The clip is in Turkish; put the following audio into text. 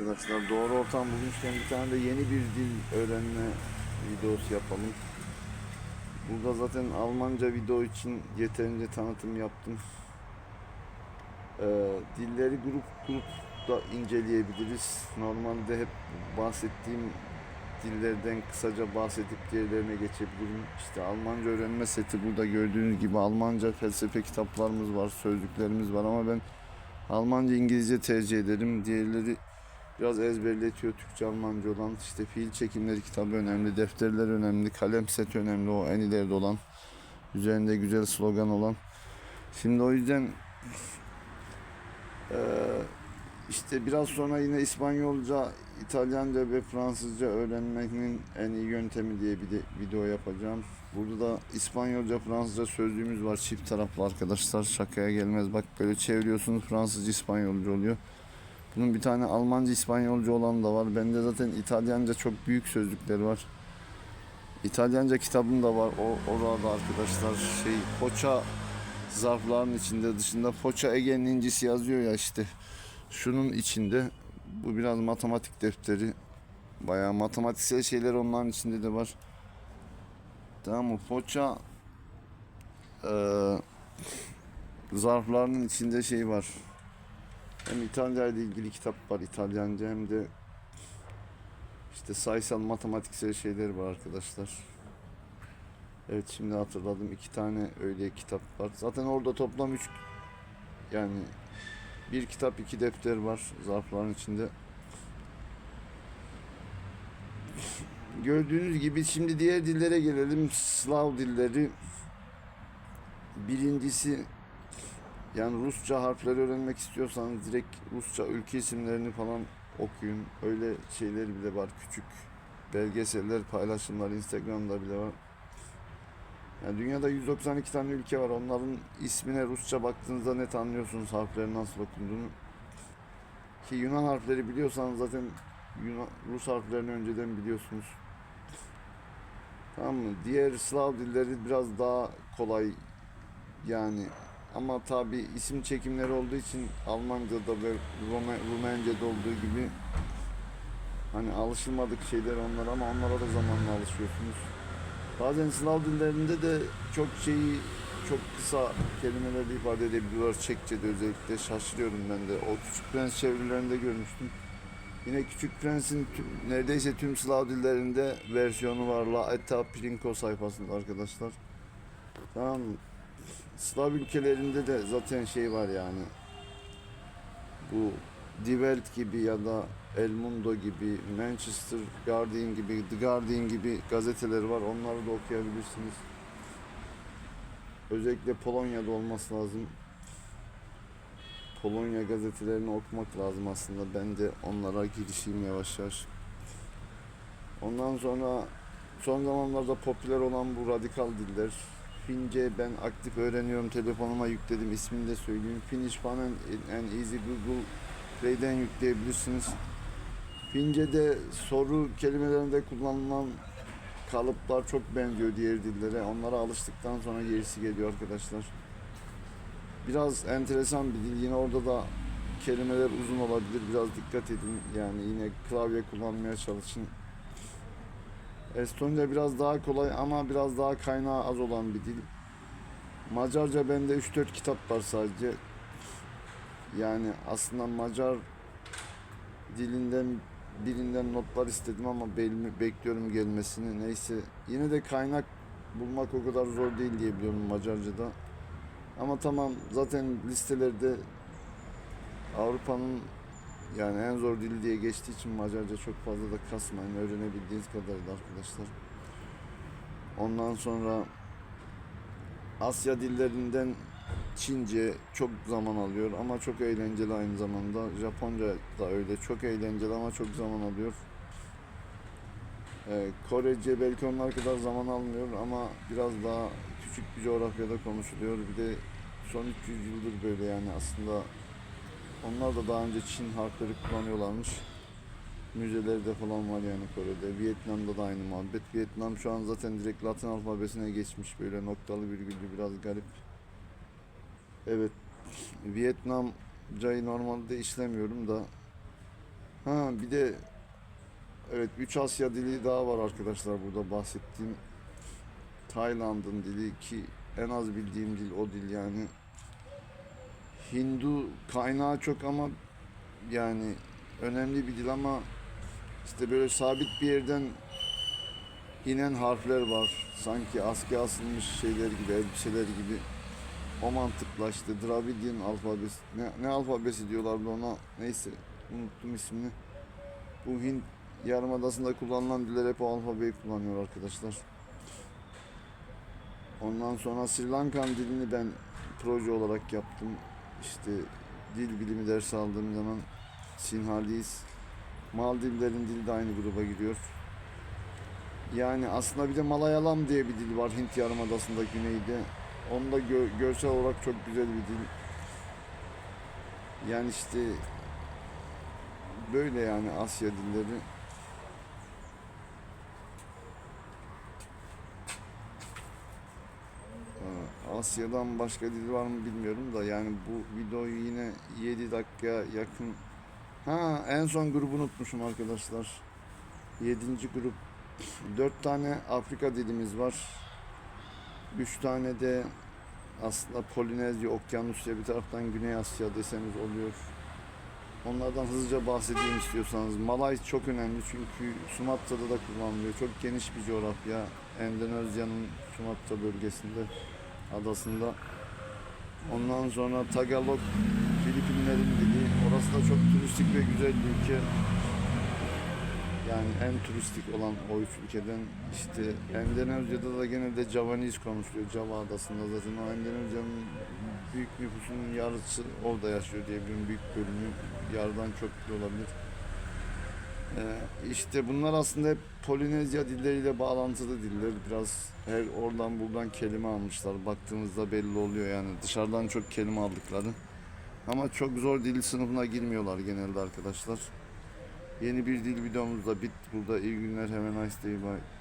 arkadaşlar. Doğru ortam bulmuşken bir tane de yeni bir dil öğrenme videosu yapalım. Burada zaten Almanca video için yeterince tanıtım yaptım. Ee, dilleri grup grup da inceleyebiliriz. Normalde hep bahsettiğim dillerden kısaca bahsedip diğerlerine geçebilirim. İşte Almanca öğrenme seti burada gördüğünüz gibi Almanca felsefe kitaplarımız var, sözlüklerimiz var ama ben Almanca İngilizce tercih ederim. Diğerleri biraz ezberletiyor Türkçe Almanca olan. İşte fiil çekimleri kitabı önemli, defterler önemli, kalem seti önemli o en ileride olan. Üzerinde güzel slogan olan. Şimdi o yüzden eee, işte biraz sonra yine İspanyolca, İtalyanca ve Fransızca öğrenmenin en iyi yöntemi diye bir de video yapacağım. Burada da İspanyolca, Fransızca sözlüğümüz var çift taraflı arkadaşlar. Şakaya gelmez. Bak böyle çeviriyorsunuz Fransızca, İspanyolca oluyor. Bunun bir tane Almanca, İspanyolca olan da var. Bende zaten İtalyanca çok büyük sözlükler var. İtalyanca kitabım da var. O orada arkadaşlar şey poça zarfların içinde dışında poça Ege'nin incisi yazıyor ya işte. Şunun içinde bu biraz matematik defteri. Bayağı matematiksel şeyler onların içinde de var. Tamam mı? Poça eee zarflarının içinde şey var. Hem İtalya ile ilgili kitap var İtalyanca hem de işte sayısal matematiksel şeyler var arkadaşlar. Evet şimdi hatırladım iki tane öyle kitap var. Zaten orada toplam üç yani bir kitap iki defter var zarfların içinde. Gördüğünüz gibi şimdi diğer dillere gelelim. Slav dilleri. Birincisi yani Rusça harfleri öğrenmek istiyorsanız direkt Rusça ülke isimlerini falan okuyun. Öyle şeyler bile var. Küçük belgeseller, paylaşımlar Instagram'da bile var. Yani dünyada 192 tane ülke var. Onların ismine Rusça baktığınızda net anlıyorsunuz harflerin nasıl okunduğunu. Ki Yunan harfleri biliyorsanız zaten Yunan, Rus harflerini önceden biliyorsunuz. Tamam mı? Diğer Slav dilleri biraz daha kolay yani ama tabi isim çekimleri olduğu için Almanca'da ve Rumenca'da olduğu gibi hani alışılmadık şeyler onlar ama onlara da zamanla alışıyorsunuz. Bazen Slav dillerinde de çok şeyi çok kısa kelimelerle ifade edebiliyorlar. Çekçe'de özellikle şaşırıyorum ben de. O Küçük Prens çevirilerinde görmüştüm. Yine Küçük Prens'in tüm- neredeyse tüm Slav dillerinde versiyonu var. La Eta Plinko sayfasında arkadaşlar. Tamam? Slav ülkelerinde de zaten şey var yani. Bu Die Welt gibi ya da El Mundo gibi, Manchester Guardian gibi, The Guardian gibi gazeteler var. Onları da okuyabilirsiniz. Özellikle Polonya'da olması lazım. Polonya gazetelerini okumak lazım aslında. Ben de onlara girişeyim yavaş yavaş. Ondan sonra son zamanlarda popüler olan bu radikal diller. Fince ben aktif öğreniyorum. Telefonuma yükledim. İsmini de söyleyeyim. Finnish Fan and, and Easy Google Play'den yükleyebilirsiniz. Fince'de soru kelimelerinde kullanılan kalıplar çok benziyor diğer dillere. Onlara alıştıktan sonra gerisi geliyor arkadaşlar. Biraz enteresan bir dil. Yine orada da kelimeler uzun olabilir. Biraz dikkat edin. Yani yine klavye kullanmaya çalışın. Estonca biraz daha kolay ama biraz daha kaynağı az olan bir dil. Macarca bende 3-4 kitap var sadece. Yani aslında Macar dilinden birinden notlar istedim ama bekliyorum gelmesini. Neyse yine de kaynak bulmak o kadar zor değil diye biliyorum Macarca'da. Ama tamam zaten listelerde Avrupa'nın yani en zor dil diye geçtiği için Macarca çok fazla da kasmayın. Öğrenebildiğiniz kadarıyla arkadaşlar. Ondan sonra Asya dillerinden Çince çok zaman alıyor ama çok eğlenceli aynı zamanda. Japonca da öyle çok eğlenceli ama çok zaman alıyor. Ee, Korece belki onlar kadar zaman almıyor ama biraz daha küçük bir coğrafyada konuşuluyor. Bir de son 300 yıldır böyle yani aslında onlar da daha önce Çin harfleri kullanıyorlarmış. Müzelerde falan var yani Kore'de. Vietnam'da da aynı muhabbet. Vietnam şu an zaten direkt Latin alfabesine geçmiş. Böyle noktalı virgüllü biraz garip. Evet. Vietnamcayı normalde işlemiyorum da Ha bir de evet 3 Asya dili daha var arkadaşlar burada bahsettiğim. Tayland'ın dili ki en az bildiğim dil o dil yani. Hindu kaynağı çok ama yani önemli bir dil ama işte böyle sabit bir yerden inen harfler var. Sanki askıya asılmış şeyler gibi, elbiseler gibi. O mantıkla işte Dravidian alfabesi. Ne, ne alfabesi diyorlardı ona? Neyse unuttum ismini. Bu Hint Yarımadası'nda kullanılan diller hep o alfabeyi kullanıyor arkadaşlar. Ondan sonra Sri Lankan dilini ben proje olarak yaptım. İşte dil bilimi dersi aldığım zaman Sinhalese, Maldivlerin dili de aynı gruba giriyor. Yani aslında bir de Malayalam diye bir dil var Hint Yarımadası'nda güneyde. Onu da gö- görsel olarak çok güzel bir dil. Yani işte böyle yani Asya dilleri. Ee, Asya'dan başka dil var mı bilmiyorum da yani bu videoyu yine 7 dakika yakın Ha en son grubu unutmuşum arkadaşlar. 7. grup. 4 tane Afrika dilimiz var. 3 tane de aslında Polinezya, Okyanusya bir taraftan Güney Asya deseniz oluyor. Onlardan hızlıca bahsedeyim istiyorsanız. Malay çok önemli çünkü Sumatra'da da kullanılıyor. Çok geniş bir coğrafya. Endonezya'nın Sumatra bölgesinde, adasında. Ondan sonra Tagalog, Filipinlerin dili. Orası da çok turistik ve güzel bir ülke. Yani en turistik olan o ülkeden işte Endonezya'da da genelde Javanese konuşuluyor. Java adasında zaten o Endonezya'nın büyük nüfusunun yarısı orada yaşıyor diyebilirim. Büyük bölümü yarıdan bile olabilir. Ee, işte bunlar aslında hep Polinezya dilleriyle bağlantılı diller. Biraz her oradan buradan kelime almışlar. Baktığınızda belli oluyor yani dışarıdan çok kelime aldıkları. Ama çok zor dil sınıfına girmiyorlar genelde arkadaşlar. Yeni bir dil videomuzda bit burada. İyi günler. Hemen nice day bye.